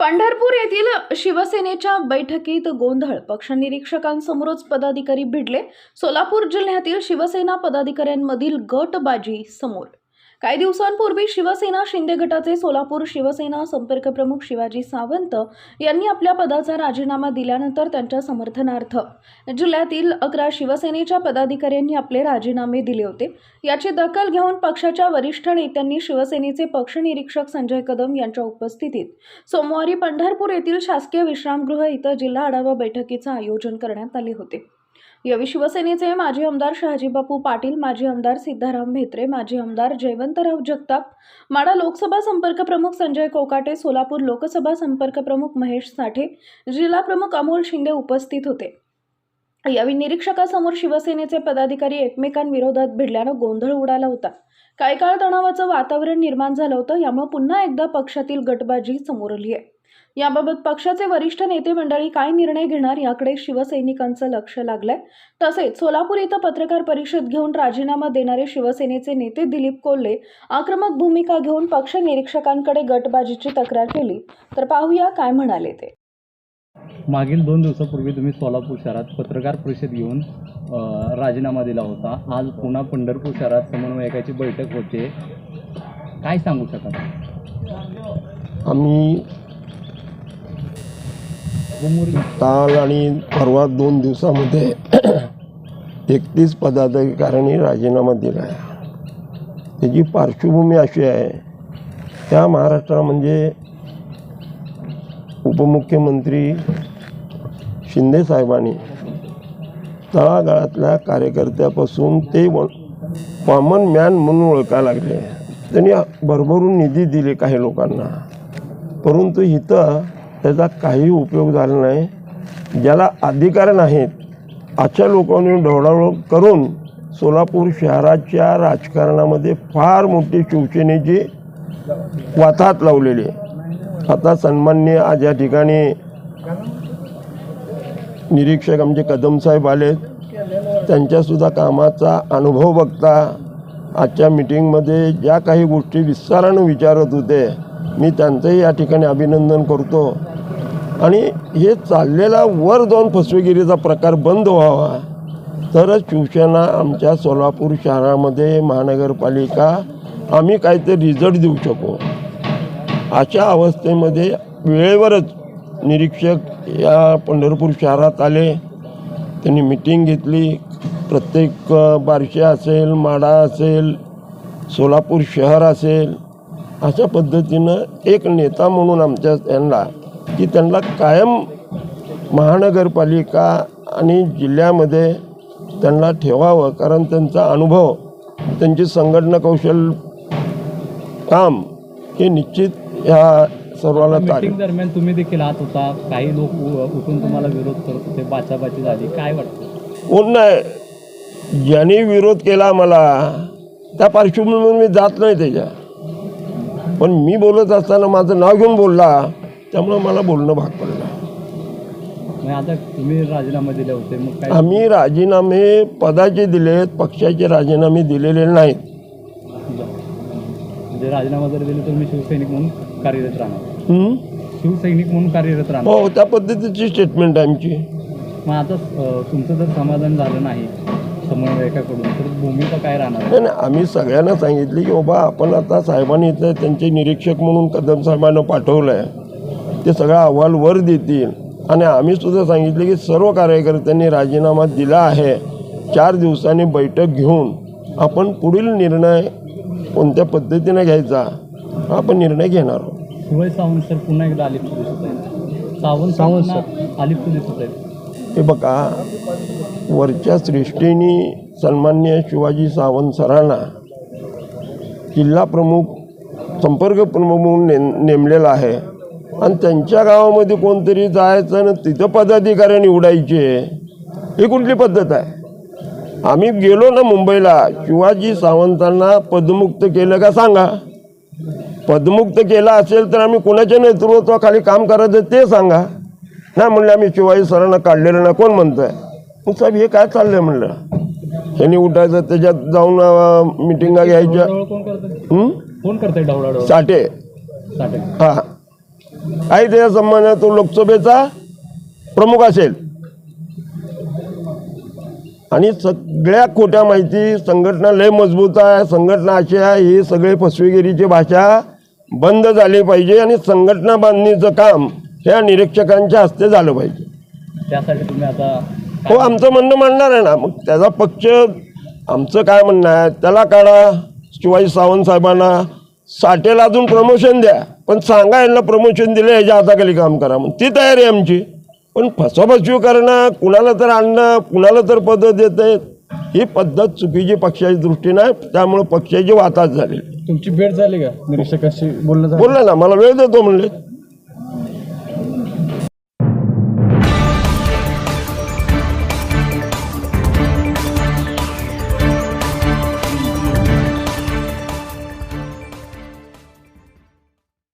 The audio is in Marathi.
पंढरपूर येथील शिवसेनेच्या बैठकीत गोंधळ. पक्षनिरीक्षकांसमोरच पदाधिकारी भिडले. सोलापूर जिल्ह्यातील शिवसेना पदाधिकाऱ्यांमधील गटबाजी समोर काही दिवसांपूर्वी शिवसेना शिंदे गटाचे सोलापूर शिवसेना संपर्क प्रमुख शिवाजी सावंत यांनी आपल्या पदाचा राजीनामा दिल्यानंतर त्यांच्या समर्थनार्थ जिल्ह्यातील अकरा शिवसेनेच्या पदाधिकाऱ्यांनी आपले राजीनामे दिले होते. याची दखल घेऊन पक्षाच्या वरिष्ठ नेत्यांनी शिवसेनेचे पक्ष निरीक्षक संजय कदम यांच्या उपस्थितीत सोमवारी पंढरपूर येथील शासकीय विश्रामगृह इथं जिल्हा आढावा बैठकीचं आयोजन करण्यात आले होते. यावेळी शिवसेनेचे माजी आमदार शहाजीबापू पाटील माजी आमदार सिद्धाराम म्हेत्रे माजी आमदार जयवंतराव जगताप माडा लोकसभा संपर्क प्रमुख संजय कोकाटे सोलापूर लोकसभा संपर्क प्रमुख महेश साठे जिल्हा प्रमुख अमोल शिंदे उपस्थित होते. यावेळी निरीक्षकासमोर शिवसेनेचे पदाधिकारी एकमेकांविरोधात भिडल्यानं गोंधळ उडाला होता. काही काळ तणावाचं वातावरण निर्माण झालं होतं यामुळे पुन्हा एकदा पक्षातील गटबाजी समोर आली आहे. याबाबत पक्षाचे वरिष्ठ नेते मंडळी काय निर्णय घेणार याकडे शिवसैनिकांचं लक्ष लागलंय. तसेच सोलापूर इथं पत्रकार परिषद घेऊन राजीनामा देणारे शिवसेनेचे नेते दिलीप कोल्हे आक्रमक भूमिका घेऊन पक्ष निरीक्षकांकडे गटबाजीची तक्रार केली. तर पाहूया काय म्हणाले ते. मागील दोन दिवसापूर्वी तुम्ही सोलापूर शहरात पत्रकार परिषद घेऊन राजीनामा दिला होता. आज पुन्हा पंढरपूर शहरात समन्वयकाची बैठक होते. काय सांगू शकाल? आम्ही काल आणि परवा दोन दिवसामध्ये एकतीस पदाधिकाऱ्यांनी राजीनामा दिला आहे. त्याची पार्श्वभूमी अशी आहे त्या महाराष्ट्रा म्हणजे उपमुख्यमंत्री शिंदेसाहेबांनी तळागाळातल्या कार्यकर्त्यापासून ते कॉमन मॅन म्हणून ओळखायला लागले. त्यांनी भरभरून निधी दिले काही लोकांना. परंतु इथं त्याचा काही उपयोग झाला नाही. ज्याला अधिकार नाहीत अशा लोकांनी ढवळाढवळ करून सोलापूर शहराच्या राजकारणामध्ये फार मोठी शिवसेनेची वाताहत लावलेली आहे. आता सन्मान्य आज या ठिकाणी निरीक्षक आमचे कदमसाहेब आले त्यांच्यासुद्धा कामाचा अनुभव बघता आजच्या मिटिंगमध्ये ज्या काही गोष्टी विस्तारानं विचारत होते मी त्यांचंही या ठिकाणी अभिनंदन करतो. आणि हे चाललेला वर जाऊन फसवेगिरीचा प्रकार बंद व्हावा. तरच शिवसेना आमच्या सोलापूर शहरामध्ये महानगरपालिका आम्ही काहीतरी रिझल्ट देऊ शकू. अशा अवस्थेमध्ये वेळेवरच निरीक्षक या पंढरपूर शहरात आले. त्यांनी मिटिंग घेतली. प्रत्येक बारशे असेल माडा असेल सोलापूर शहर असेल अशा पद्धतीनं एक नेता म्हणून आमच्या त्यांना की त्यांना कायम महानगरपालिका आणि जिल्ह्यामध्ये त्यांना ठेवावं कारण त्यांचा अनुभव त्यांची संघटना कौशल काम हे निश्चित ह्या तारीख मीटिंग दरम्यान तुम्ही देखील आत होता काही लोक उठून तुम्हाला विरोध करत होते बाचाबाची झाली. काय वाटतं? कोण नाही. ज्यांनी विरोध केला मला त्या पार्श्वभूमीवर मी जात नाही त्याच्या. पण मी बोलत असताना माझं नाव घेऊन बोलला त्यामुळं मला बोलणं भाग पडलं. मग आता तुम्ही राजीनामे दिले होते मग काय? आम्ही राजीनामे पदाचे दिलेत पक्षाचे राजीनामे दिलेले नाहीत. म्हणजे राजीनामा जर दिला तर मी शिवसैनिक म्हणून कार्यरत राहणार. हं? शिवसैनिक म्हणून कार्यरत राहणार. हो त्या पद्धतीची स्टेटमेंट आहे आमची. मग आता तुमचं जर समाधान झालं नाही समन्वयकाकडून. तर भूमिका काय राहणार? आहे नाही नाही आम्ही सगळ्यांना सांगितले की बाबा आपण आता साहेबांनी इथं त्यांचे निरीक्षक म्हणून कदम साहेबांना पाठवलं आहे ते सगळा अहवाल वर देतील. आणि आम्ही सुद्धा सांगितले की सर्व कार्यकर्त्यांनी राजीनामा दिला आहे. चार दिवसांनी बैठक घेऊन आपण पुढील निर्णय कोणत्या पद्धतीने घ्यायचा हा आपण निर्णय घेणार आहोत. शिवाय सावंत सर पुन्हा एकदा आलिप्त दिसत आहेत. सावंत सावंत सर. आलिप्त दिसत आहेत. हे बघा वरच्या सृष्टीने सन्मान्य शिवाजी सावंत सरांना जिल्हा प्रमुख संपर्क प्रमुख म्हणून नेम नेमलेला आहे. आणि त्यांच्या गावामध्ये कोणतरी जायचं आणि तिथं पदाधिकारी निवडायचे ही कुठली पद्धत आहे? आम्ही गेलो ना मुंबईला शिवाजी सावंतांना पदमुक्त केलं का सांगा? पदमुक्त केला असेल तर आम्ही कुणाच्या नेतृत्वाखाली काम करायचं ते सांगा. नाही म्हणलं आम्ही शिवाजी सरांना काढलेलं ना कोण म्हणतंय? मग साहेब हे काय चाललंय म्हणलं? ह्यांनी उठायचं त्याच्यात जाऊन मिटिंगा घ्यायच्या. ढवळाढवळ कोण करतंय? हं? कोण करतंय ढवळाढवळ? साठे. साठे. हा. आहे त्याच्या संबंध तो लोकसभेचा प्रमुख असेल. आणि सगळ्या खोट्या माहिती संघटना लय मजबूत आहे संघटना अशी आहे ही सगळे फसवेगिरीची भाषा बंद झाली पाहिजे आणि संघटना बांधणीचं काम ह्या निरीक्षकांच्या हस्ते झालं पाहिजे. त्यासाठी तुम्ही आता हो आमचं म्हणणं मांडणार आहे ना. मग त्याचा पक्ष आमचं काय म्हणणं आहे त्याला काढा. शिवाजी सावंत साहेबांना साठेला अजून प्रमोशन द्या. पण सांगा यांना प्रमोशन दिलं ह्याच्या हाताखाली काम करा मग ती तयारी आहे आमची. पण फसवाफसवी करणं कुणाला तर आणणं कुणाला तर पदं देत ही पद्धत चुकीची पक्षाच्या दृष्टीनं आहे. त्यामुळे पक्षाची वाताच झाली. तुमची भेट झाली का? निरीक्षकाशी बोलणं बोललं ना मला वेळ देतो म्हणले.